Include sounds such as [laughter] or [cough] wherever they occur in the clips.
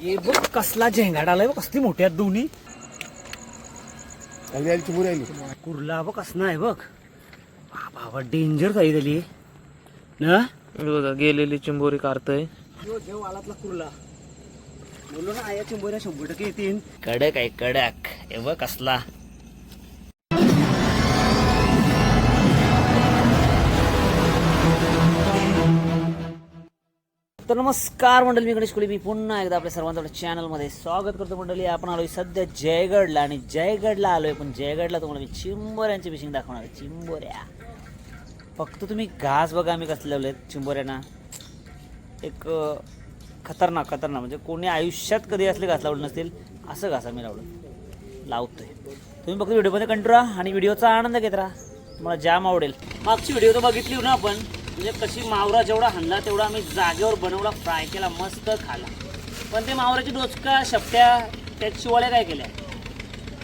हे बघ कसला झेंगाट आलाय बघ कसली मोठी आहेत दोन्ही. आली आली चिमूर आली. कुर्ला बघ कसं आहे बघ. बाबा डेंजर काही दिली ना? बघा गेलेली चिंबोरी काढतय. जो जेव आलातला कुर्ला. बोललो ना आया चिंबोऱ्या शंभर टक्के येतील. कडक आहे कडक. हे बघ कसला. तर नमस्कार मंडळी मी गणेश कुली. मी पुन्हा एकदा आपल्या सर्वांचं आपल्या चॅनलमध्ये स्वागत करतो मंडळी. आपण आलोय सध्या जयगडला आणि जयगडला आलोय पण जयगडला तुम्हाला मी चिंबोऱ्यांची फिशिंग दाखवणार आहे. चिंबोऱ्या. फक्त तुम्ही घास बघा आम्ही कसले लावले चिंबोऱ्यांना. एक खतरनाक खतरनाक. म्हणजे कोणी आयुष्यात कधी असले घास लावले नसतील असं घास आम्ही लावलं लावतोय. तुम्ही फक्त व्हिडिओमध्ये कंटिन्यू राहा आणि व्हिडिओचा आनंद घेत राहा. तुम्हाला जाम आवडेल. मागची व्हिडिओ तर बघितली ना आपण. म्हणजे कशी मावरा जेवढा हाणला तेवढा आम्ही जागेवर बनवला फ्राय केला मस्त खाला. पण ते मावराची डोचका शपट्या त्या शिवाल्या काय केल्या?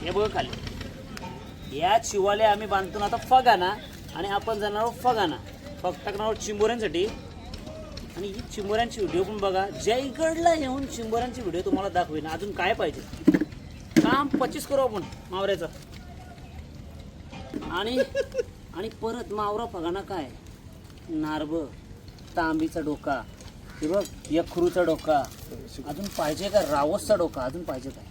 हे बघ खाली. या शिवाल्या आम्ही बांधतो ना आता फगाना आणि आपण जाणार आहोत फगाना फग टाकणार आहोत चिंबोऱ्यांसाठी. आणि ही चिंबोऱ्यांची व्हिडिओ पण बघा. जयगडला येऊन चिंबोऱ्यांची व्हिडिओ तुम्हाला दाखवेन. अजून काय पाहिजे? काम पच्चीस करू आपण मावऱ्याचं. आणि आणि परत मावरा फगाना काय? नारब तांबीचा डोका हे बघ यखरूचा डोका. अजून पाहिजे का रावसचा डोका? अजून पाहिजे काय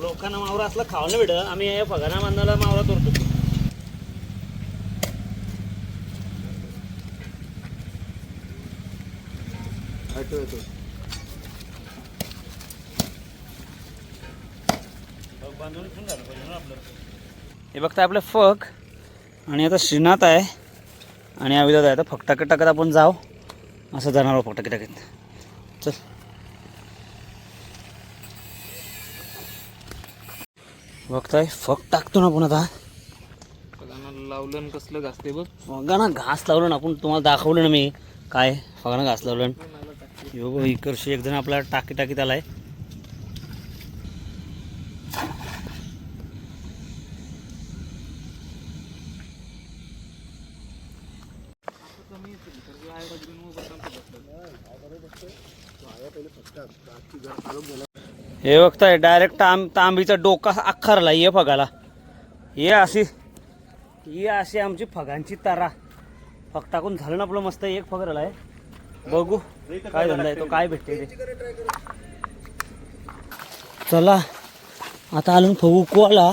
लोकांना मावरा असला खावलं भेट आम्ही या फगाना बांधायला मावरा करतो. येतो येतो हे बघता आपलं फक. आणि आता श्रीनाथ आहे. आणि अविदात आहे. आता फक टाकत टाकत आपण जाऊ. असं जाणार आहोत फक टाकत टाकत. चल. बघताय फक टाकतो ना आपण आता. लावलं कसलं घासते बघ. फगाना घास लावलं ना आपण तुम्हाला दाखवलं ना मी. काय? फगाना घास लावलं यो बघ इकडशी एक जण आपला टाकी टाकीत आलाय. हे बघताय डायरेक्ट तांब तांबीचा डोका अख्खारला ये फगाला. हे अशी ही अशी आमची फगांची तारा. फग टाकून झालं ना आपलं मस्त एक फग राहिला आहे बघू काय धंदा आहे तो काय भेटते ते. चला आता आलो फगू कोला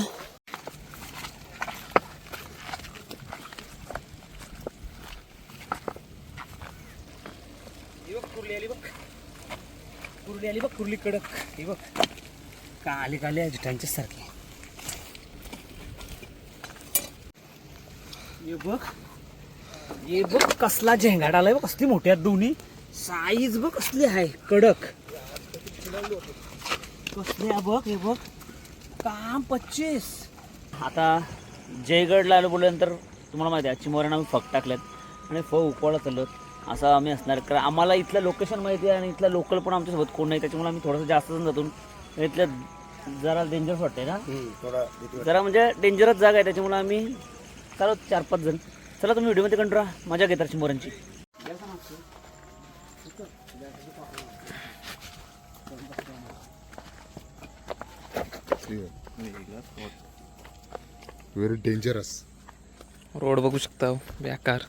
कुर्ली आली बघ उरली कडक. हे बघ. का आली का आली जिठांच्या सारखी. हे बघ. हे बघ कसला झेंगाड आलाय बघ कसली मोठ्या दोन्ही. साईज बघ कसली आहे. कडक. कसली आहे बघ हे बघ. काम पच्चीस. आता जयगडला आलो बोलल्यानंतर तुम्हाला माहिती आहे चिमोऱ्यानं आम्ही फक टाकल्यात. आणि फ उकळा चालत असं आम्ही असणार. कारण आम्हाला इथलं लोकेशन माहिती आहे आणि इथलं लोकल पण आमच्यासोबत कोण नाही त्याच्यामुळे आम्ही थोडंसं जास्त जण जातो इथलं जरा डेंजरस वाटते ना. थोडा जरा म्हणजे डेंजरस जागा आहे त्याच्यामुळे आम्ही चालू चार पाच जण. चला तुम्ही व्हिडिओमध्ये कंट्रोल राहा मजा घेतात चिंबोऱ्यांची व्हेरी डेंजरस रोड बघू शकता हो, बेकार.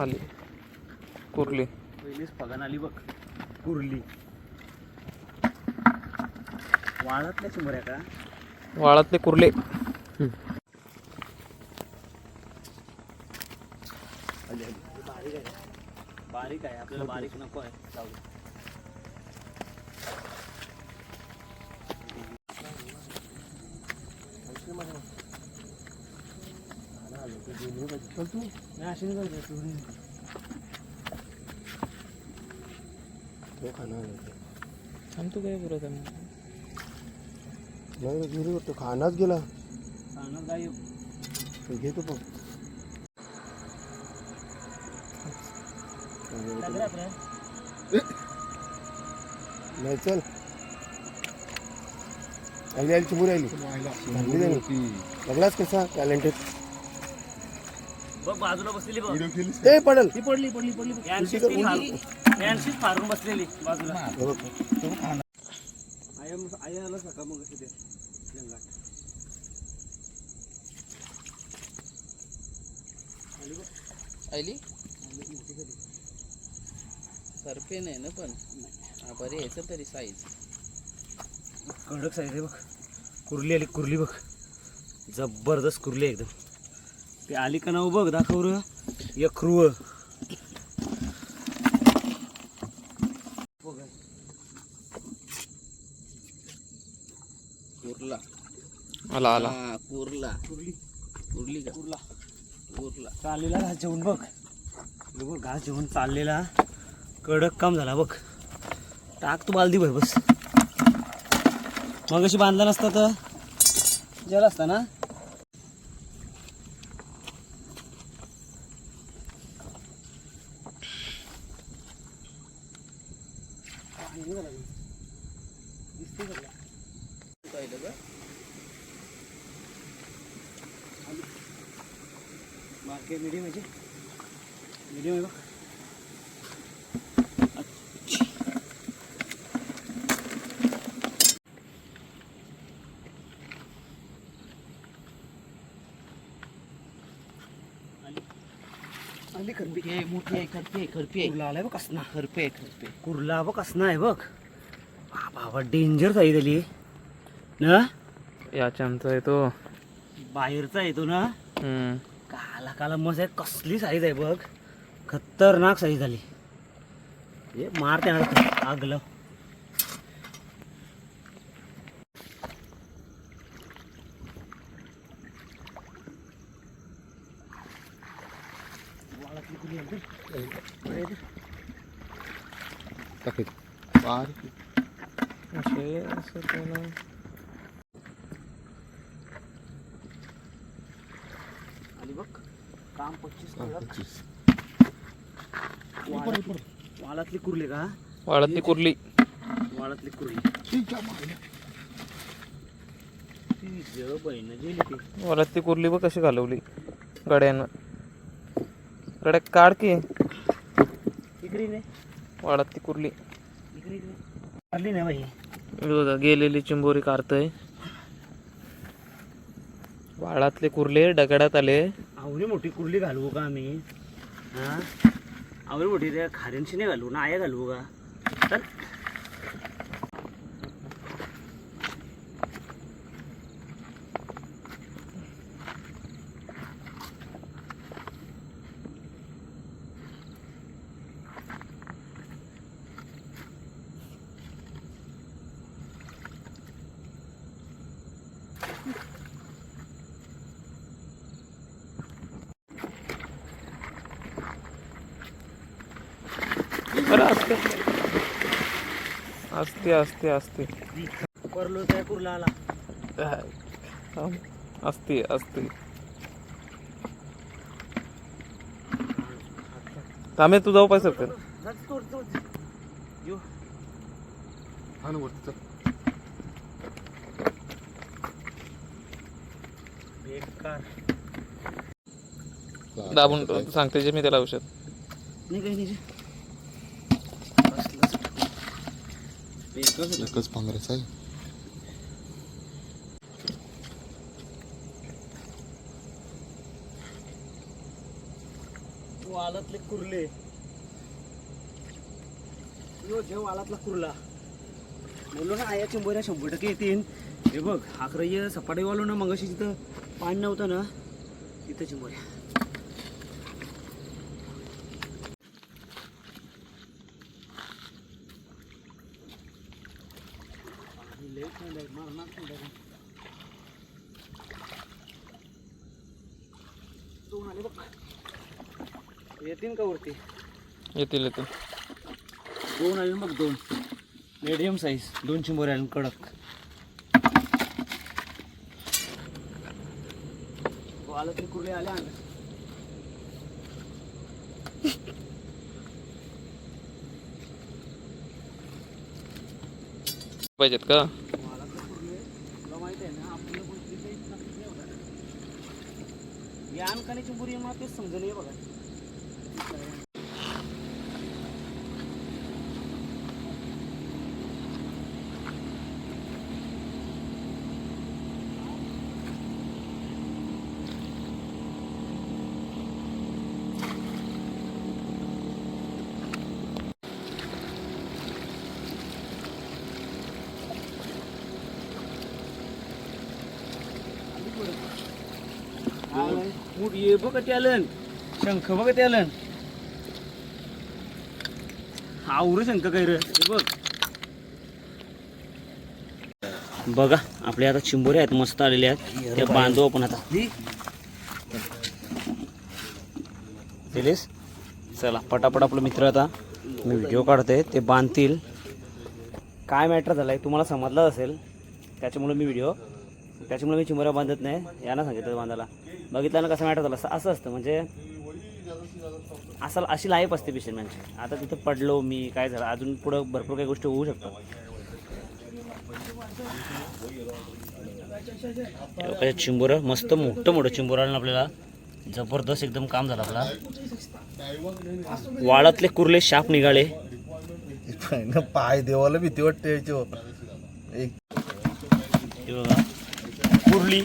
आली. कुर्ली. पहिलीच पगान आली बघ. कुर्ली. वाळातल्या चिंबोऱ्या का? वाळातले कुर्ले. बारीक आहे बारीक आहे. आपल्याला बारीक नको आहे जाऊ दे. नाही, अशी नाही करायची, एवढी नाही. तो खाणार थांबतो काय पुरत नाही तो खानाच गेला सांगणार काय घेतो पण नाही चल आली आली चिमूर आली चांगली झाली. कसा टॅलेंटेड बघ बाजूला बसलेली बघ. ते पडल. ती पडली पडली पडली. यांशीच ती फार- यांशीच फारून बसलेली बाजूला. बघ. आयाला सका मग असं ते जंगलात आली सरपे नाही ना पण. हा बरे यायचं तरी साईज कडक साईज आहे बघ. कुर्ली आली कुर्ली बघ. जबरदस्त कुर्ली आहे एकदम. ते आली का नाव बघ दाखव र. यक्रुव कुर्ला. आला आला. हा कुर्ला. कुर्ली. कुर्ली का? कुर्ला. कुर्ला. चाललेला घास जेवण बघ. हे बघ घास जेवण चाललेला. कडक काम झाला बघ. टाक तू बालदी भर बस. मग अशी बांधला नसता तर. जेला असता ना? मार्केट मीडियम आहे मीडियम आहे बघ. आली खरबी हे मोठी आहे खरपी आहे खरपी आहे. कुर्ला आलाय बघ कसना. खरपे आहे खरपे कुर्ला बघ कसना आहे बघ. बाबा डेंजर साईज आली ना याच्या आमचा आहे तो बाहेरचा येतो ना. काला काला मस्त आहे कसली साईज आहे बघ. खतरनाक साईज झाली हे मारते ना आग लाव वाळातली कुली बारीक. असे असं ते ना. आली बघ काम पच्चीस. पच्चीस. वाळातली वाळातली कुर्ली का? वाळातली कुर्ली. वाळातली कुर्ली. वाळातली कुर्ली बघ कशी घालवली गड्यानं. गड्या काढ की. इकडे वाळातली कुर्ली. इकडे नाही बाई बघा गेलेली चिंबोरी काढतोय. वाळातले कुर्ले दगडात आले. आवडी मोठी कुर्ली घालवू का आम्ही. हा? आवडी मोठी त्या खाऱ्यांशी नाही घालवू ना आया घालवू का चल. बरं असते असते असते असते परलो त्या कुर्ला आला. असते असते थांबे तू जाऊ पाहिजे सर. बेकार दाबून सांगते जे मी त्याला औषध नाही काही नाही बेकार एकच पांघरायचं आहे वालातले कुर्ले यो जेव वालातला कुर्ला बोललो ना आया चिंबोऱ्या शंभर टक्के येतील हे बघ अकरा सपाटे वालो ना मगाशी तिथं पाणी नव्हतं ना तिथं चिंबोऱ्या पाणी लय थंड आहे, मरणात थंड आहे. दोन आले बघ येतील का वरती? येतील येतील. दोन आले बघ दोन. मीडियम साईज दोन चिंबोरे आले कडक. आलं तरी कुठे आले अंग पाहिजेत का? या अनकाने बुरी मग ते तेच समजलं बघा. मूठ ये बघ त्यालन शंख बघ त्यालन आवरू शंख काय रे? बघ. बघा आपले आता चिंबोरे आहेत मस्त आलेले आहेत. ते बांधू आपण आता. दिलीस? चला पटापट आपलं मित्र आता. मी व्हिडिओ काढते ते बांधतील. काय मॅटर झालं आहे तुम्हाला समजलं असेल. त्याच्यामुळे मी व्हिडिओ त्याच्यामुळे मी चिंबोऱ्या बांधत नाही. यांना सांगितलं बांधायला. बघितलं ना कसं मॅटर झालं. असं असं असतं. म्हणजे असं अशी लाईफ असते पेशंटची आता तिथं पडलो मी काय झालं अजून पुढं भरपूर काही गोष्टी होऊ शकतात. चिंबोरं मस्त मोठं मोठं चिंबोर आलं ना आपल्याला. जबरदस्त एकदम काम झालं आपला. वाळातले कुर्ले शाप निघाले. पाय देवाला भीती वाटते एक बघा. कुर्ली.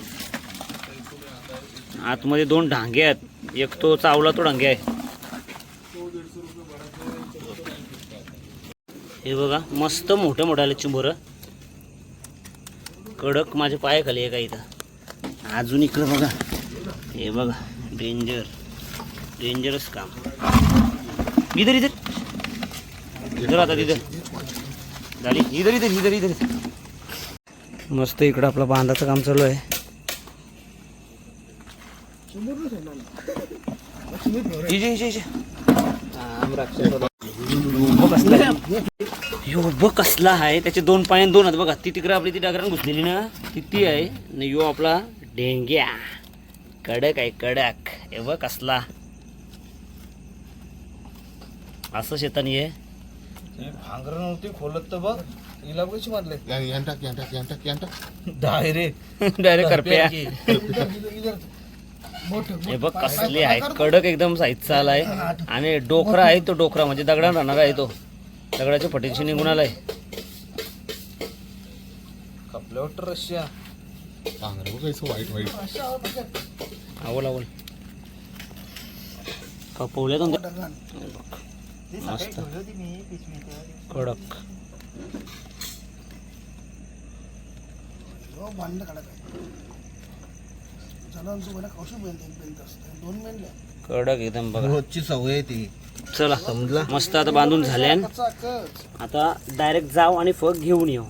आतमध्ये दोन ढांगे आहेत. एक तो चावला तो ढांगे आहे. हे बघा मस्त मोठं मोठं आले कडक माझ्या पाय खाली आहे का इथं. अजून इकडं बघा. हे बघा डेंजर डेंजरस काम. इधर इधर. इधर आता तिथं. झाली? इधर इधर इधर इधर. मस्त इकडं आपलं बांधाचं काम चालू आहे. यो कसला आहे? यो बघ कसला आहे. त्याचे दोन पाय दोन आहेत बघा. ती तिकडे आपली ती डागरान घुसलेली ना. ती ती आहे? आणि यो आपला डेंग्या. कडक आहे कडक. हे बघ कसला. असं शेतानी आहे भांगर नव्हती खोलत तर बघ. हिला कशी मारले. यांटाक यांटाक यांटाक यांटाक डायरेक्ट डायरेक्ट [laughs] करप्या. [laughs] हे बघ कसली आहे कडक एकदम साईजचा आलाय आणि डोकरा आहे तो डोकरा म्हणजे दगडा राहणार आहे तो. दगडाच्या फटीशी निघून आलाय. रशिया. वाईट वाईट. आवल आवल. कपवल्या तो मस्त. कडक. कडक एकदम रोजची सवय ती. चला. समजला? मस्त आता बांधून झाल्या आता डायरेक्ट जाऊ आणि फक घेऊन येऊ.